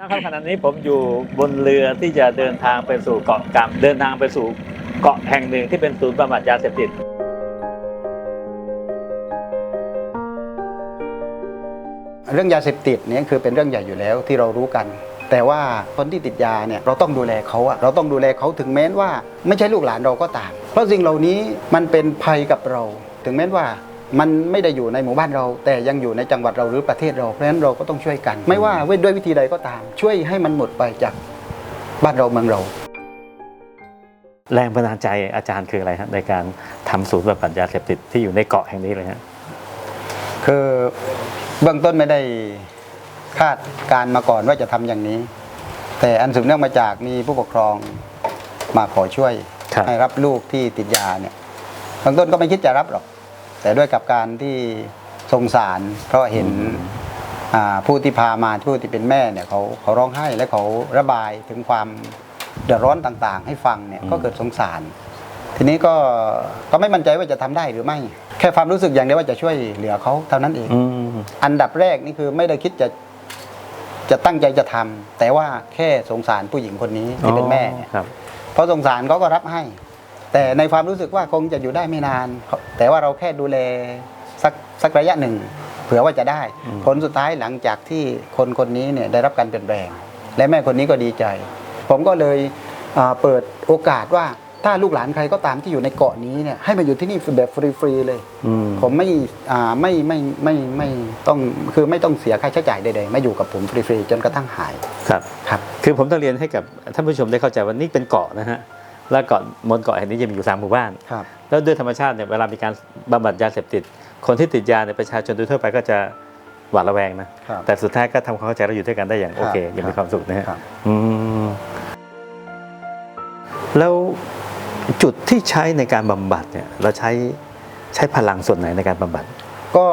นะครับขณะนี้ผมอยู่บนเรือที่จะเดินทางไปสู่เกาะกำเดินทางไปสู่เกาะแห่งหนึ่งที่เป็นศูนย์บำบัดยาเสพติด เรื่องยาเสพติดเนี่ยคือเป็นเรื่องใหญ่อยู่แล้วที่เรารู้กัน แต่ว่าคนที่ติดยาเนี่ยเราต้องดูแลเขาอะเราต้องดูแลเขาถึงแม้ว่า ไม่ใช่ลูกหลานเราก็ตาม เพราะสิ่งเหล่านี้มันเป็นภัยกับเรา ถึงแม้ว่า มันไม่ได้อยู่ในหมู่บ้านเรา แต่ยังอยู่ในจังหวัดเราหรือประเทศเราเพราะฉะนั้นเราก็ต้องช่วยกัน ไม่ว่าด้วยวิธีใดก็ตาม ช่วยให้มันหมดไปจากบ้านเราเมืองเรา แรงบันดาลใจอาจารย์คืออะไรฮะในการทำศูนย์บำบัดยาเสพติดที่อยู่ในเกาะแห่งนี้เลยฮะคือเบื้องต้นไม่ได้คาดการมาก่อนว่าจะทำอย่างนี้ แต่อันสืบเนื่องมาจากมีผู้ปกครองมาขอช่วยครับให้รับลูกที่ติดยาเนี่ยเบื้องต้นก็ไม่คิดจะรับหรอก แต่ด้วยกับการที่สงสาร เพราะเห็นอ่าผู้ที่พามาผู้ที่เป็นแม่เนี่ยเขาเขาร้องไห้และเขาระบายถึงความเดือดร้อนต่างๆ ให้ฟังเนี่ยก็เกิดสงสาร ทีนี้ก็ก็ไม่มั่นใจว่าจะทำได้หรือไม่ แค่ความรู้สึกอย่างเดียวว่าจะช่วยเหลือเขาเท่านั้นเองอืมอันดับแรกนี่คือไม่ได้คิดจะจะตั้งใจจะทำแต่ว่าแค่สงสารผู้หญิงคนนี้ที่เป็นแม่เนี่ยครับเพราะสงสารเขาก็รับให้ แต่ในความรู้สึกว่าคงจะอยู่ได้ไม่นาน แต่ว่าเราแค่ดูแลสักสักระยะหนึ่ง เผื่อว่าจะได้อืมผลสุดท้ายหลังจากที่คนคนนี้เนี่ยได้รับการเปลี่ยนแปลง และแม่คนนี้ก็ดีใจ ผมก็เลยอ่าเปิดโอกาสว่าถ้าลูกหลานใครก็ตามที่อยู่ในเกาะนี้เนี่ยให้มาอยู่ที่นี่แบบฟรีๆเลยอืมผมไม่อ่าไม่ไม่ไม่ไม่ต้องคือไม่ต้องเสียค่าใช้จ่ายใดๆมาอยู่กับผมฟรีๆจนกระทั่งหายครับครับ คือผมต้องเรียนให้กับท่านผู้ชมได้เข้าใจว่านี่เป็นเกาะนะฮะ และเกาะบนเกาะแห่งนี้จะมีอยู่สามหมู่บ้านครับแล้วด้วยธรรมชาติเนี่ยเวลามีการบำบัดยาเสพติด คนที่ติดยาเนี่ยประชาชนโดยทั่วไปก็จะหวาดระแวงนะครับแต่สุดท้ายก็ทำความเข้าใจแล้วอยู่ด้วยกันได้อย่างครับโอเคอย่างมีความสุขนะฮะครับอืมแล้วจุดที่ใช้ในการบำบัดเนี่ยเราใช้ใช้พลังส่วนไหนในการบำบัด ก็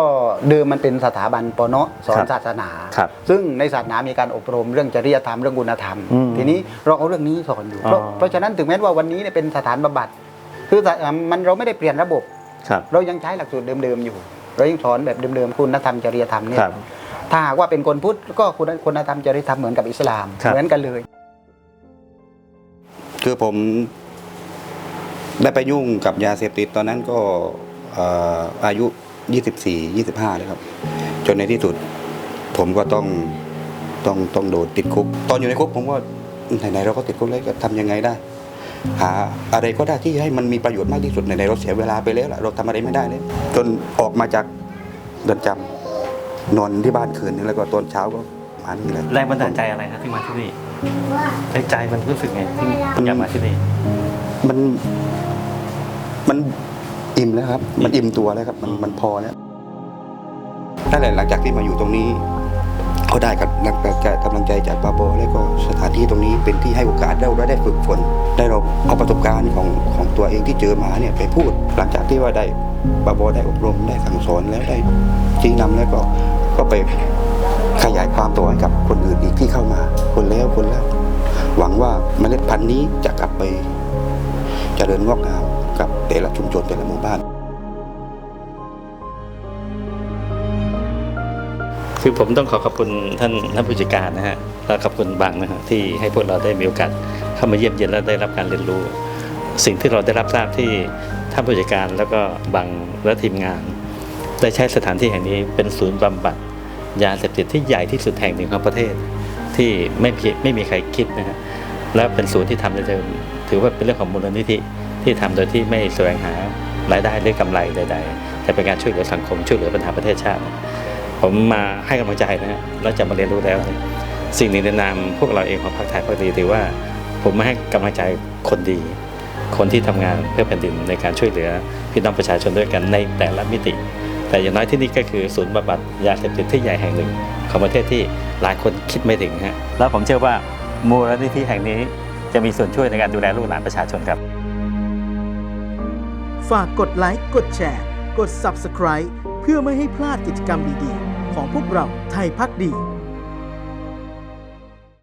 เดิมมันเป็นสถาบันปเนาะสอครันบศาสนา ครับซึ่งในศาสนามีการอบรมเรื่องจริยธรรมเรื่องคุณธรรม อืมทีนี้เราเอาเรื่องนี้สอนอยู่เพราะอ๋อ เพราะฉะนั้นถึงแม้ว่าวันนี้เนี่ยเป็นสถานบำบัดคือสถามันเราไม่ได้เปลี่ยนระบบ ครับ เรายังใช้หลักสูตรเดิมๆอยู่ เรายังสอนแบบเดิมๆคุณธรรมจริยธรรมเนี่คยรับถ้าหากว่าเป็นคนพุทธก็คุณคุณธรรมจริยธรรมเหมือนกับอิสลาม ครับ เหมือนกันเลย คือผมได้ไปยุ่งกับยาเสพติดตอนนั้นก็เอ่ออายุ 24 25เลยครับ จนในที่สุดผมก็ต้องต้องต้องโดนติดคุก ตอนอยู่ในคุกผมก็ไหนๆเราก็ติดคุกแล้วก็ทำยังไงได้ หาอะไรก็ได้ที่ให้มันมีประโยชน์มากที่สุดไหนๆเราเสียเวลาไปแล้วล่ะเราทำอะไรไม่ได้เลยจนออกมาจากเรือนจำนอนที่บ้านคืนนึงแล้วก็ตอนเช้าก็มานี่แหละแรงบันดาลใจอะไรครับที่มาที่นี่ในใจมันรู้สึกไงที่อยากมาที่นี่มันมัน อิ่มแล้วครับ มันอิ่มตัวแล้วครับ มันมันพอแล้วนั่นแหละหลังจากที่มาอยู่ตรงนี้เขาได้กับกำลังใจจากบาโบแล้วก็สถานที่ตรงนี้เป็นที่ให้โอกาสเราได้ได้ฝึกฝน ได้เราเอาประสบการณ์ของของตัวเองที่เจอมาเนี่ยไปพูด หลังจากที่ว่าได้บาโบได้อบรมได้สั่งสอนแล้วได้ชี้นำแล้วก็ก็ไปขยายความต่อให้กับคนอื่นอีกที่เข้ามา คนแล้วคนแล้ว หวังว่าเมล็ดพันธุ์นี้จะกลับไปจเจริญงอกงาม กับแต่ละชุมชนแต่ละหมู่บ้าน คือผมต้องขอขอบคุณท่านท่านผู้จัดการนะฮะและขอบคุณบังนะฮะที่ให้พวกเราได้มีโอกาสเข้ามาเยี่ยมเยียนและได้รับการเรียนรู้ สิ่งที่เราได้รับทราบที่ท่านผู้จัดการแล้วก็บังและทีมงาน ได้ใช้สถานที่แห่งนี้เป็นศูนย์บำบัดยาเสพติดที่ใหญ่ที่สุดแห่งหนึ่งของประเทศ ที่ไม่ไม่มีใครคิดนะฮะและเป็นศูนย์ที่ทำในเดิมถือว่าเป็นเรื่องของมูลนิธิ ที่ทำโดยที่ไม่แสวงหารายได้หรือกำไรใด ๆ แต่เป็นการช่วยเหลือสังคมช่วยเหลือปัญหาประเทศชาติ ผมมาให้กำลังใจนะฮะแล้วจะมาเรียนรู้แล้ว สิ่งหนึ่งในนามพวกเราเองของพรรคไทยพักดีถือว่า ผมมาให้กำลังใจคนดี คนที่ทำงานเพื่อแผ่นดินในการช่วยเหลือพี่น้องประชาชนด้วยกันในแต่ละมิติ แต่อย่างน้อยที่นี่ก็คือศูนย์บำบัดยาเสพติดที่ใหญ่แห่งหนึ่ง ของประเทศที่หลายคนคิดไม่ถึงฮะแล้วผมเชื่อว่ามูลนิธิแห่งนี้จะมีส่วนช่วยในการดูแลลูกหลานประชาชนครับ ฝากกดไลค์ กดแชร์ กด Subscribe เพื่อไม่ให้พลาดกิจกรรมดีๆ ของพวกเราไทยพักดี